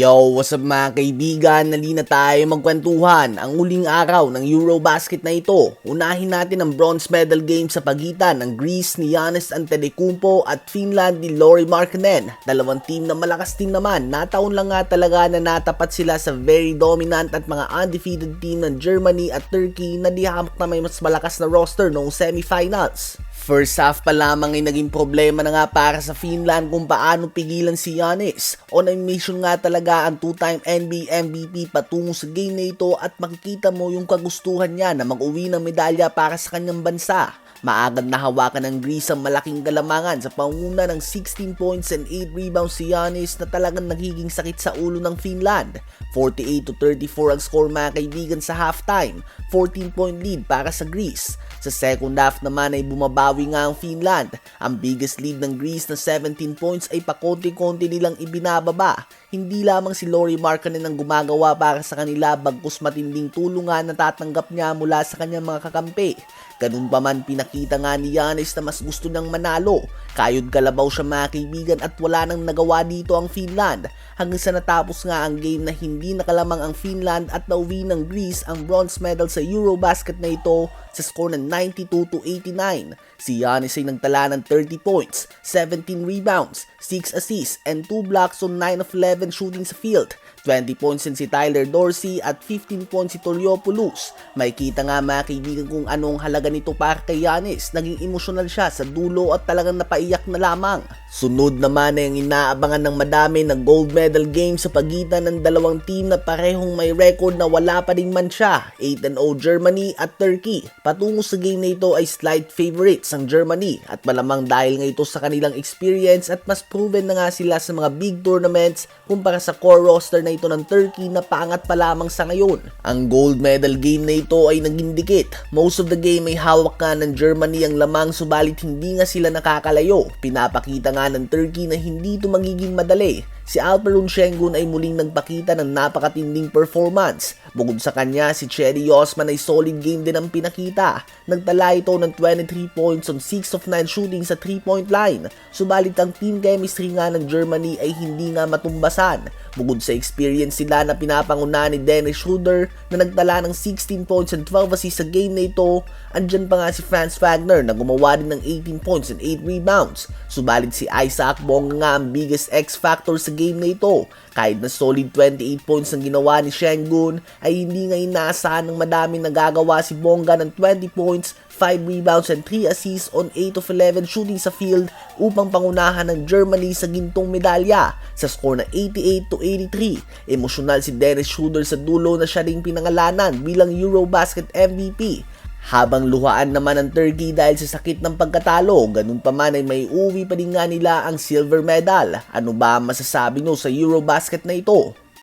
Yo, what's up mga kaibigan? Nali na tayo magkwentuhan ang uling araw ng Eurobasket na ito. Unahin natin ang bronze medal game sa pagitan ng Greece ni Giannis Antetokounmpo at Finland ni Lauri Markkanen. Dalawang team na malakas din naman. Nataon lang nga talaga na natapat sila sa very dominant at mga undefeated team ng Germany at Turkey na di hamak na may mas malakas na roster noong semifinals. First half pa lamang ay naging problema na nga para sa Finland kung paano pigilan si Giannis. On a mission nga talaga ang two-time NBA MVP patungo sa game na ito at makikita mo yung kagustuhan niya na mag-uwi ng medalya para sa kanyang bansa. Maagad na hawakan ng Greece ang malaking galamangan sa panguna ng 16 points and 8 rebounds si Giannis na talagang nagiging sakit sa ulo ng Finland. 48 to 34 ang score mga kaibigan sa halftime, 14 point lead para sa Greece. Sa second half naman ay bumabawi nga ang Finland. Ang biggest lead ng Greece na 17 points ay pakonti-konti nilang ibinababa. Hindi lamang si Lauri Markkanen ang gumagawa para sa kanila bagkus matinding tulungan na tatanggap niya mula sa kanyang mga kakampi. Ganun pa man pinakita nga ni Giannis na mas gusto niyang manalo. Kayod kalabaw siya mga kaibigan at wala nang nagawa dito ang Finland. Hanggang sa natapos nga ang game na hindi nakalamang ang Finland at nauwi ng Greece ang bronze medal sa Eurobasket na ito sa score ng 92 to 89. Si Giannis ay nagtala ng 30 points, 17 rebounds, 6 assists, and 2 blocks on 9 of 11 shooting sa field. 20 points din si Tyler Dorsey at 15 points si Toliopoulos. May kita nga mga kaibigan kung anong halaga nito para kay Giannis. Naging emosyonal siya sa dulo at talagang napaiyak na lamang. Sunod naman ay ang inaabangan ng madami na gold medal game sa pagitan ng dalawang team na parehong may record na wala pa rin man siya. 8-0 Germany at Turkey. Patungo sa game na ito ay slight favorites ang Germany at malamang dahil nga ito sa kanilang experience at mas proven na nga sila sa mga big tournaments kumpara sa core roster na ito ng Turkey na paangat pa lamang sa ngayon. Ang gold medal game na ito ay naging dikit. Most of the game ay hawak nga ng Germany ang lamang subalit hindi nga sila nakakalayo. Pinapakita nga ng Turkey na hindi ito magiging madali si Alperon Şengün ay muling nagpakita ng napakatinding performance. Bukod sa kanya, si Cherry Osman ay solid game din ang pinakita. Nagtala ito ng 23 points on 6 of 9 shooting sa 3-point line. Subalit ang team chemistry nga ng Germany ay hindi nga matumbasan. Bukod sa experience sila na pinapanguna ni Dennis Schroeder na nagtala ng 16 points and 12 assists sa game na ito, andyan pa nga si Franz Wagner na gumawa din ng 18 points and 8 rebounds. Subalit si Isaac Bonga nga ang biggest X factor sa game na ito. Kahit na solid 28 points ang ginawa ni Shengun, ay hindi nga inaasahan ng madami nagagawa si Bonga ng 20 points, 5 rebounds and 3 assists on 8 of 11 shooting sa field upang pangunahan ng Germany sa gintong medalya sa score na 88 to 83. Emosyonal si Dennis Schroeder sa dulo na siya ring pinangalanan bilang Eurobasket MVP. Habang luhaan naman ng Turkey dahil sa sakit ng pagkatalo, ganun pa man ay may uwi pa din nga nila ang silver medal. Ano ba ang masasabi nyo sa Eurobasket na ito?